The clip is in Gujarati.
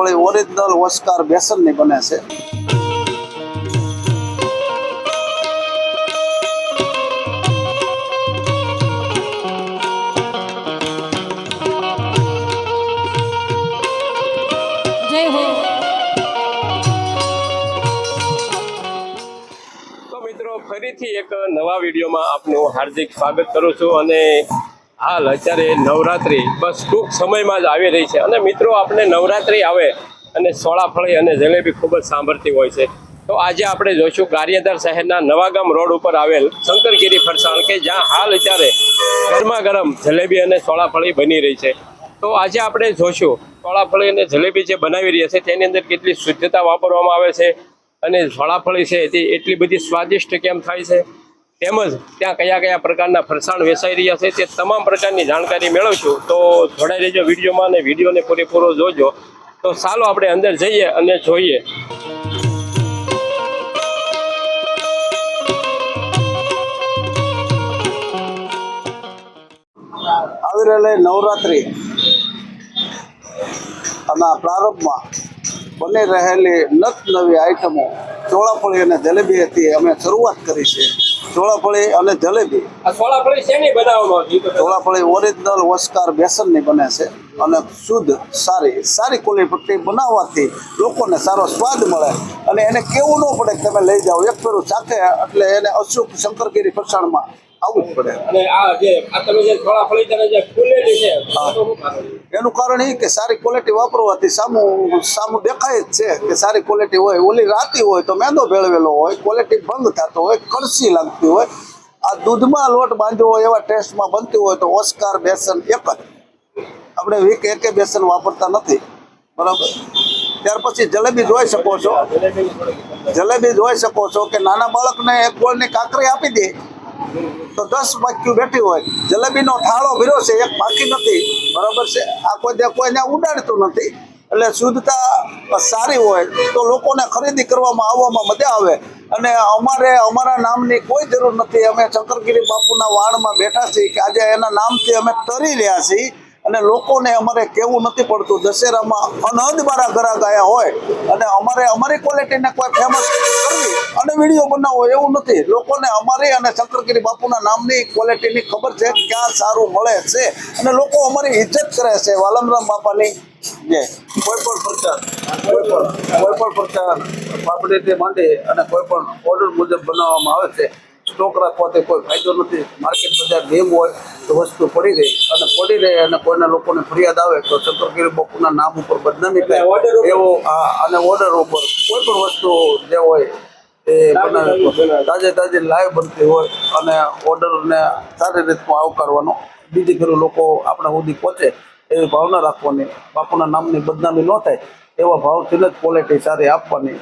ચોળાફળી ઓરિજિનલ ઓસ્કાર બેસનની બને છે. તો મિત્રો ફરીથી એક નવા વિડીયોમાં આપનું હાર્દિક સ્વાગત કરું છું અને હાલ અત્યારે નવરાત્રિ બસ ટૂંક સમયમાં જ આવી રહી છે. અને મિત્રો, આપણે નવરાત્રિ આવે અને સોળાફળી અને જલેબી ખૂબ જ સાંભળતી હોય છે. તો આજે આપણે જોઈશું ગારિયાધાર શહેરના નવાગામ રોડ ઉપર આવેલ શંકરગીરી ફરસાણ કે જ્યાં હાલ અત્યારે ગરમા ગરમ જલેબી અને સોળાફળી બની રહી છે. તો આજે આપણે જોઈશું સોળાફળી અને જલેબી જે બનાવી રહ્યા છે, તેની અંદર કેટલી શુદ્ધતા વાપરવામાં આવે છે અને સોળાફળી છે તે એટલી બધી સ્વાદિષ્ટ કેમ થાય છે? તેમજ ત્યાં કયા કયા પ્રકારના ફરસાણ વેચાઈ રહ્યા છે તે તમામ પ્રકારની જાણકારી મેળવશું. તો જોડાઈ રહેજો વિડીયોમાં અને વિડીયોને પૂરેપૂરો જોજો. તો ચાલો આપણે અંદર જઈએ અને જોઈએ. આવી રહેલી નવરાત્રિ. અને પ્રારંભમાં બની રહેલી નત નવી આઈટમો, ચોળાફળી અને જલેબી હતી, અમે શરૂઆત કરી છે. ચોળાફળી અને જલેબી. આ સોળાફળી શેની બનાવવામાં આવતી? ચોળાફળી ઓરિજિનલ ઓસ્કાર બેસનની બને છે અને શુદ્ધ સારી સારી ક્વોલિટી બનાવવાથી લોકોને સારો સ્વાદ મળે અને એને કેવું ન પડે કે તમે લઈ જાઓ. એક ફેરું સાથે એટલે એને અશુભ શંકરગીરી ફરસાણમાં આવવું જ પડે. અને આ જે આ તમે છે? એનું કારણ એ કે સારી ક્વોલિટી વાપરવાથી સામું સામું દેખાય જ છે કે સારી ક્વોલિટી હોય ઓલી રાતી હોય તો મેંદો ભેળવેલો હોય ક્વોલિટી ભંગ થતો હોય કળસી લાગતી હોય. આ દૂધમાં લોટ બાંધ્યો હોય એવા ટેસ્ટમાં બનતી હોય તો ઓસ્કાર બેસન એક જ. આપણે વીક એકે બેસન વાપરતા નથી. બરાબર? ત્યાર પછી જલેબી જોઈ શકો છો. જલેબી જોઈ શકો છો કે નાના બાળકને એક ગોળની કાકરી આપી દે. તો દસ બાક્યું બેઠી હોય. જલેબીનો થાળો ભર્યો છે, એક બાકી નથી. બરાબર છે? આ કોઈ કોઈને ઉડાડતું નથી. એટલે શુદ્ધતા સારી હોય તો લોકોને ખરીદી કરવામાં આવવામાં મજા આવે. અને અમારે, અમારા નામની કોઈ જરૂર નથી. અમે શંકરગીરી બાપુના વાણમાં બેઠા છીએ કે આજે એના નામથી અમે તરી રહ્યા છીએ. અને લોકોને અમારે કેવું નથી પડતું, દશેરામાં અનહદ મારા ઘરા ગયા હોય અને અમારે, અમારી ક્વોલિટીને કોઈ ફેમસ કરવી અને વીડિયો બનાવવો એવું નથી. લોકોને અમારી અને શંકરગીરી બાપુના નામની ક્વોલિટીની ખબર છે ક્યાં સારું મળે છે અને લોકો અમારી ઇજ્જત કરે છે. વાલમરામ બાપાની જે કોઈ પણ પ્રચાર, કોઈ પણ કોઈ પણ પ્રચાર પાપડીથી માંડી અને કોઈ પણ ઓર્ડર મુજબ બનાવવામાં આવે છે. સ્ટોક રાખવાથી કોઈ ફાયદો નથી માર્કેટ બજાર ડેમ હોય તો વસ્તુ પડી રહી. અને પડી રહે અને કોઈના લોકોને ફરિયાદ આવે તો શંકરગીરી બાપુના નામ ઉપર બદનામી થાય. એવો અને ઓર્ડર ઉપર કોઈ પણ વસ્તુ જે હોય એ બનાવે. તાજે તાજી લાઈવ બનતી હોય અને ઓર્ડરને સારી રીતમાં આવકારવાનો. બીજી ફેરું લોકો આપણા સુધી પહોંચે એવી ભાવના રાખવાની. બાપુના નામની બદનામી ન થાય એવા ભાવથી જ ક્વોલિટી સારી આપવાની.